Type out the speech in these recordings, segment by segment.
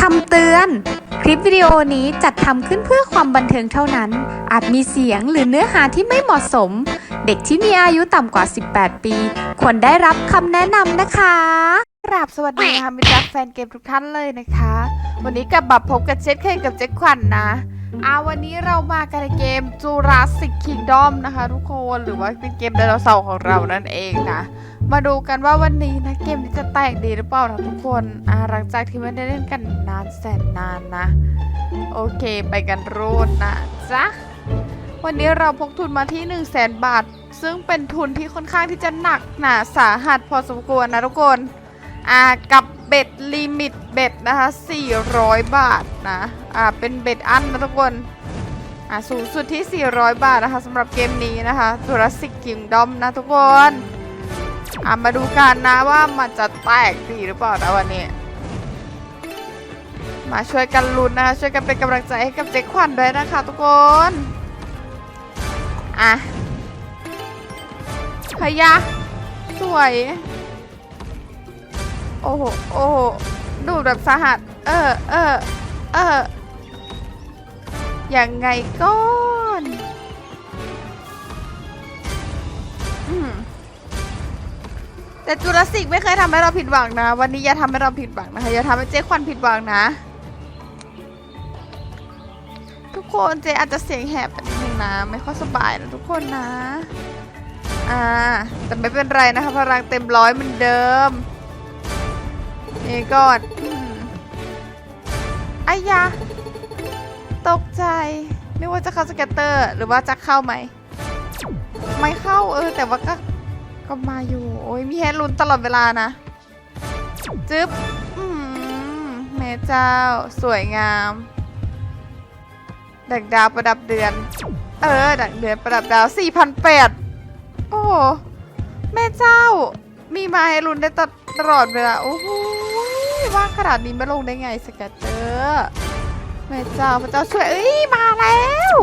คำเตือน คลิปวิดีโอนี้จัดทำขึ้นเพื่อความบันเทิงเท่านั้น อาจมีเสียงหรือเนื้อหาที่ไม่เหมาะสม เด็กที่มีอายุต่ำกว่า 18 ปี ควรได้รับคำแนะนำนะคะกราบสวัสดีนะคะมิตรรักแฟนเกมทุกท่านเลยนะคะ วันนี้กลับมาพบกับเช็ดเคยกับเจ๊ขวัญนนะ อาวันนี้เรามากันในเกม Jurassic Kingdom นะคะทุกคนหรือว่าเป็นเกมไดโนเสาร์ของเรานั่นเองนะ มาดูกันว่าวันนี้นะเกมนี้จะแตกดีหรือเปล่านะทุกคนอ่าหลังจากที่ไม่ได้เล่นกันนานแสนนานนะ โอเคไปกันรูดนะจ๊ะวันนี้เราพกทุนมาที่ 1 0 0 0 0แสนบาท ซึ่งเป็นทุนที่ค่อนข้างที่จะหนักหนาสาหัสพอสมควรนะทุกคนอ่ากับ เบ็ดลิมิตเบ็ดนะคะ 400 บาทนะ อ่า เป็นเบ็ดอันนะทุกคน อ่า สูงสุดที่ 400 บาทนะคะสำหรับเกมนี้นะคะ Jurassic Kingdom นะทุกคน อ่า มาดูกันนะว่ามันจะแตกดีหรือเปล่านะวันนี้ มาช่วยกันลุ้นนะคะช่วยกันเป็นกำลังใจให้กับเจ๊ขวัญด้วยนะคะทุกคน อะพยาสวย โอ้โห โอ้โห ดูแบบสาหัส เออ เออ เออยังไงก่อนอืมแต่จูราสสิกไม่เคยทำให้เราผิดหวังนะ วันนี้อย่าทำให้เราผิดหวังนะคะ อย่าทำให้เจ๊ควันผิดหวังนะ ทุกคนเจ๊อาจจะเสียงแหบไปนิดนึงนะ ไม่ค่อยสบายนะทุกคนนะ อ่า แต่ไม่เป็นไรนะคะ พลังเต็มร้อยเหมือนเดิม นี่ก่อนอืมไอ้ยาตกใจนึกว่าจะเข้าสเก็ตเตอร์ หรือว่าจะเข้าไหม ไม่เข้าเออ แต่ว่าก็ ก็มาอยู่ โอ้ยมีแฮนลุ้นตลอดเวลานะ จึ๊บอืมแม่เจ้า สวยงามดักดาวประดับเดือน เออ ดักเดือนประดับดาว4,008โอ้แม่เจ้า มีมาให้ลุ้นได้ตลอดเวลา โอ้โหว่างขนาดนี้ไม่ลงได้ไงสเกตเตอร์แม่เจ้าพระเจ้าช่วยเอ้ยมาแล้ว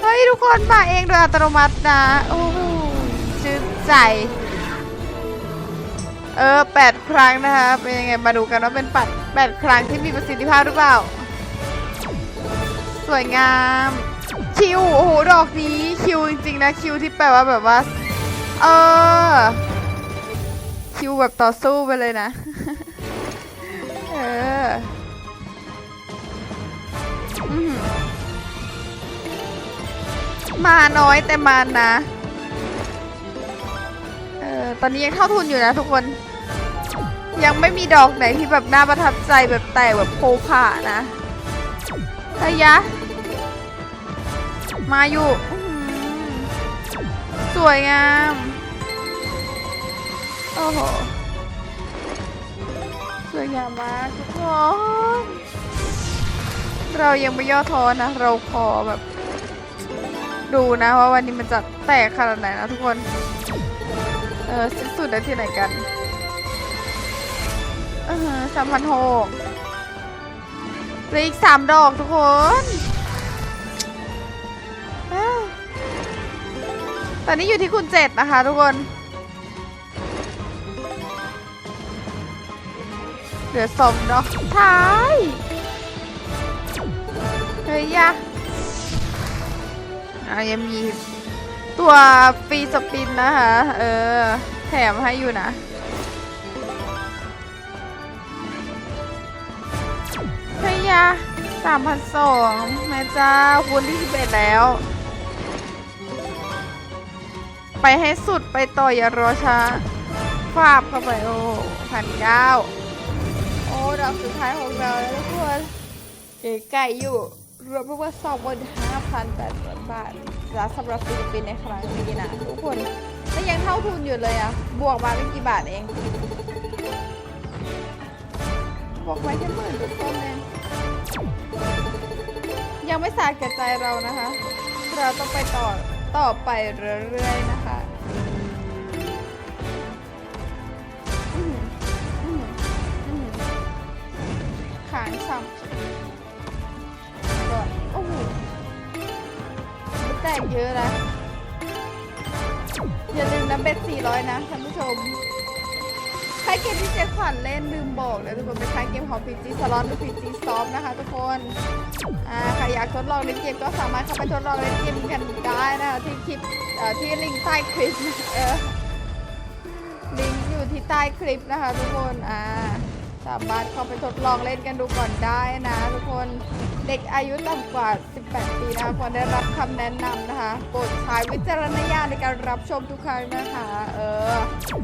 เฮ้ย ทุกคนมาเองโดยอัตโนมัตินะ โอ้โหชื่นใจ เออแปดครั้งนะคะ เป็นยังไง มาดูกันว่าเป็นปัดแปดครั้งที่มีประสิทธิภาพหรือเปล่า สวยงาม คิว โอ้โห ดอกนี้คิวจริงๆนะ คิวที่แปลว่าแบบว่า เออ คิวแบบต่อสู้ไปเลยนะ เออมาน้อยแต่มานะ เออ ตอนนี้ยังเท่าทุนอยู่นะทุกคน ยังไม่มีดอกไหนที่แบบน่าประทับใจแบบแตกแบบโพผ่านะเฮ้ยะ มาอยู่ สวยงาม โอ้โห สวยงามมากทุกคนเรายังไม่ย่อท้อนะ เราขอแบบ ดูนะว่าวันนี้มันจะแตกขนาดไหนนะทุกคน เออสิ้นสุดได้ที่ไหนกันเออสามพันหกเหลืออีกสามดอกทุกคนตอนนี้อยู่ที่คุณเจ็ดนะคะทุกคน ลือสองดอกท้าย เฮ้ยยะอะยังมีตัวฟรีสปินนะคะ เออ แถมให้อยู่นะ เฮ้ยยะสามพันสองแม่จ้าคูณที่สิบเอ็ดแล้ว ไปให้สุดไปต่ออย่ารอช้าฟาบเข้าไปโอ้พันเก้า ดอกสุดท้ายของเราแล้วทุกคนเก๋ไก่อยู่รวมทั้งหมดสองหมื่นห้าพันแปดร้อยบาทและสำหรับฟิลิปปินส์ในครั้งนี้นะทุกคนแต่ยังเท่าทุนอยู่เลยอะบวกมาไม่กี่บาทเอง บวกไว้แค่หมื่นต้นเองยังไม่สาแก่ใจเรานะคะ เราต้องไปต่อต่อไปเรื่อยๆนะคะ กเยอะนะ อย่าลืมนะเบ็ด400 นะท่านผู้ชมใคล้ายเกมที่เจ๊ขวัญเล่นลืมบอกเลยทุกคนเป็นคล้ายเกมของ PG Slot หรือ PG Soft นะคะทุกคนอ่าใครอยากทดลองเล่นเกมก็สามารถเข้าไปทดลองเล่นเกมกันได้นะคะที่คลิปที่ลิงก์ใต้คลิปเออลิงก์อยู่ที่ใต้คลิปนะคะทุกคนอ่า สามารถเข้าไปทดลองเล่นกันดูก่อนได้นะทุกคนเด็กอายุต่ำกว่า 18 ปีนะคะควรได้รับคำแนะนำนะคะโปรดใช้วิจารณญาณในการรับชมทุกครั้งนะคะ เออ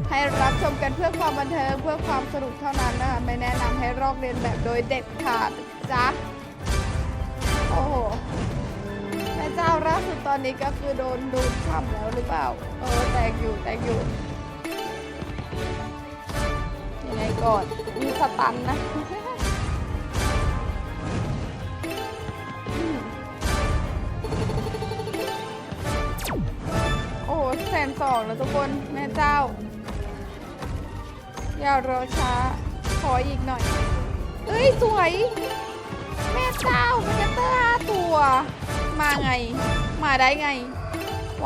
ให้รับชมกันเพื่อความบันเทิงเพื่อความสนุกเท่านั้นนะคะ ไม่แนะนำให้ลอกเลียนแบบโดยเด็ดขาดจ้ะโอ้โหแม่เจ้าล่าสุดตอนนี้ก็คือโดนดูดฉ่ำแล้วหรือเปล่า เออ แตกอยู่แตกอยู่ ก่อน มีสตันนะโอ้แสนสองแล้วทุกคน แม่เจ้า อย่ารอช้า ขออีกหน่อย เอ้ย สวย แม่เจ้ามันจะเตอร์ห้าตัว มาไง มาได้ไง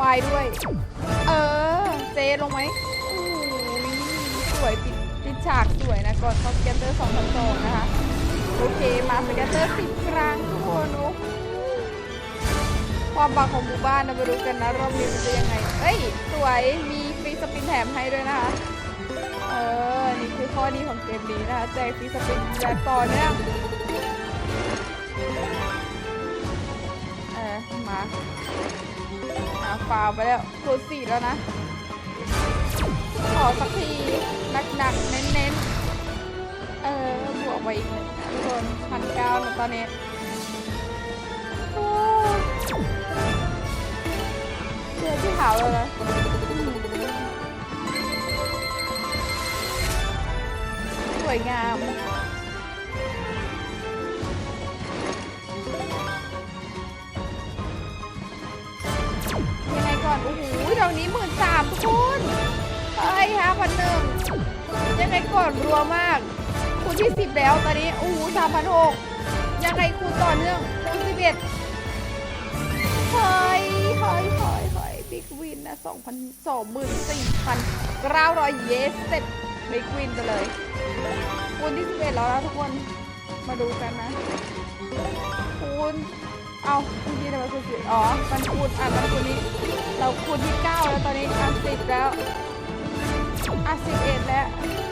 วายด้วย เออ เจลงไหม ฉากสวยนะก่อนเขาสเก็ตเตอร์2 0 0 2นะคะ โอเคมาสเก็ตเตอร์สิบครั้งทุกคนโอ้ความบางของหมู่บ้านนะมาดูกันนะรอบนี้มันจะยังไง เอ้ย สวยมีฟรีสปินแถมให้ด้วยนะคะ เออ นี่คือข้อดีของเกมนี้นะคะแจกฟรีสปินแบบต่อเนื่องเออมาอาฟาวไปแล้วคูณสี่แล้วนะ ขอสักทีหนักๆเน้นๆเออบว กไปอีกหนึ่งนะทุกคนพันเก้านะตอนนี้โอ้เจอที่ขาวแล้วนะสวยงามยังไงก่อน โอ้โหดอกนี้หมื่นสามทุกคน เฮ้ยห้าพันหนึ่งยังไงก่อนรัวมาก ที่สิบแล้วตอนนี้โอ้โหสามพันหกยังไงคูณต่อเนื่องคูณสิบเอ็ดเฮ้ยเฮ้ยเฮ้ยเฮ้ยบิ๊กวินนะสองพันสองหมื่นสี่พันเก้าร้อยเยสเต็ปบิ๊กวินไปเลยคูณที่สิบเอ็ดแล้วนะทุกคนมาดูกันนะคูณเอาเมื่อกี้ทำไมคูณสิบอ๋อมันคูณอะมันคูณนี้เราคูณที่เก้าแล้วตอนนี้อะสิบแล้วอะสิบเอ็ดแล้วเราจะ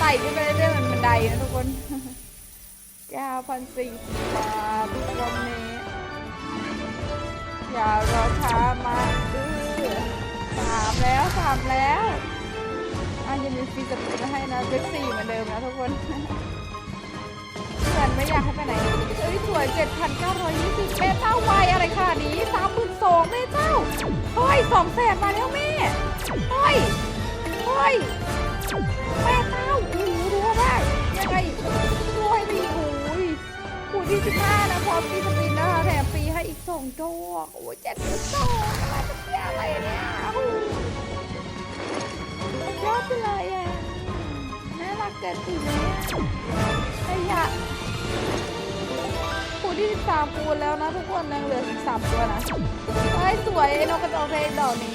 ไต่ขึ้นไปเรื่อยๆเหมือนบันไดนะทุกคนเก้าพันสี่บาทรอบนี้ อย่ารอช้ามาดื้อสามแล้วสามแล้วอะยังมีฟรีสปินให้นะเป็นสี่เหมือนเดิมนะทุกคนเพื่อนไม่อยากให้ไปไหนเอ้ยสวย7,920แม่เจ้าวายอะไรค่ะนี้32,000แม่เจ้าเฮ้ย2แสนมาแล้วแม่เฮ้ยเฮ้ย แม่เจ้าโอ้โหรัวมากยังไงรวยดีโอ้ยคูณที่15นะพร้อมที่สปินนะคะแถมฟรีให้อีก2ดอกโอ้ยเจ็ดสองอะไรจะเสียอะไรเนี่ยโอ้โหยอดไปเลยอะน่ารักเกินไปเลยอะขยะคูที่13คูณแล้วนะทุกคนยังเหลือ13ตัวนะเฮ้ยสวยนกกระจอกเทศดอกนี้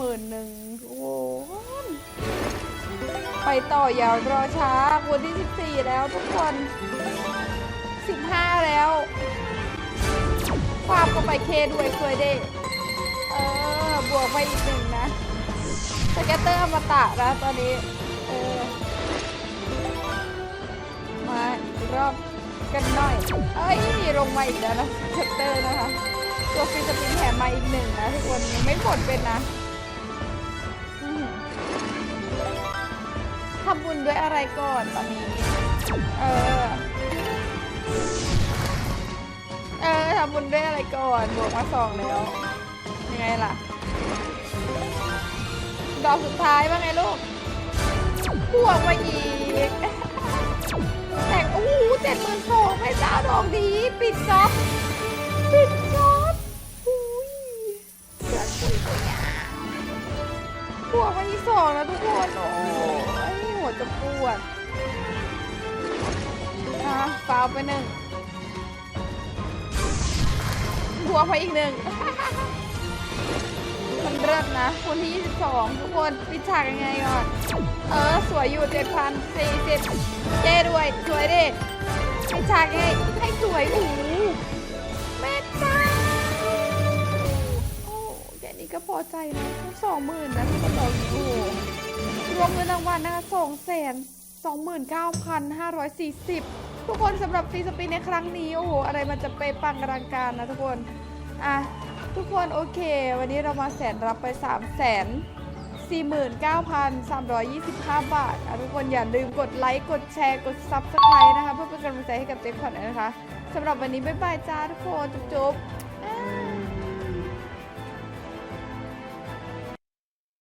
หมื่นหนึ่งโอ้ไปต่ออยาวรอช้าคูณที่ 14 แล้วทุกคน 15 แล้ว ความก็ไปเคด้วยสวยเด้เออ บวกไปอีกหนึ่งนะสเก็ตเตอร์อมตะนะตอนนี้ เออ มาอีกรอบกันหน่อย เอ้ย ลงมาอีกแล้วนะสเก็ตเตอร์นะคะ ตัวฟรีสปินแถมมาอีกหนึ่งนะทุกคนยังไม่หมดเป็นนะำบุญด้วยอะไรก่อนตอนนี้ เออ เออทำบุญด้วยอะไรก่อน บวกมาสองแล้ว ยังไงล่ะ ดอกสุดท้ายว่าไงลูกบวกมาอีกแต่งโอ้โหเจ็ดหมื่นสองให้เจ้าดอกดี ปิดจ็อบปิดจ็อบอุ้ยเสือคุยตัวอยางบวกมาที่สองแล้วทุกคนโอ้ ยหัวจะปวดอะฟาวไปหนึ่งบวกมาอีกหนึ่ง มันเลิศนะ คนที่ 22 ทุกคนปิดฉากยังไงก่อน เออ สวยอยู่ 7,040เจ้ด้วย สวยดิปิดฉากยังไงให้สวยโอ้โหแม่จ้าโอ้แค่นี้ก็พอใจนะสองหมื่นนะทุกคนบอกโอ้ รวมเงินรางวัลนะคะสองแสนสองหมื่นเก้าพันห้าร้อยสี่สิบทุกคนสำหรับฟรีสปินในครั้งนี้ โอ้โห อะไรมันจะไปปังอลังการนะทุกคน อะ ทุกคนโอเค วันนี้เรามาแสนรับไป3 0 0แสน49,325 บาทอะทุกคนอย่าลืมกดไลค์ กดแชร์ กด Subscribe นะคะ เพื่อเป็นกำลังใจให้กับเจ๊ขวัญนะคะสำหรับวันนี้ บ๊ายบายจ้าทุกคน จุ๊บ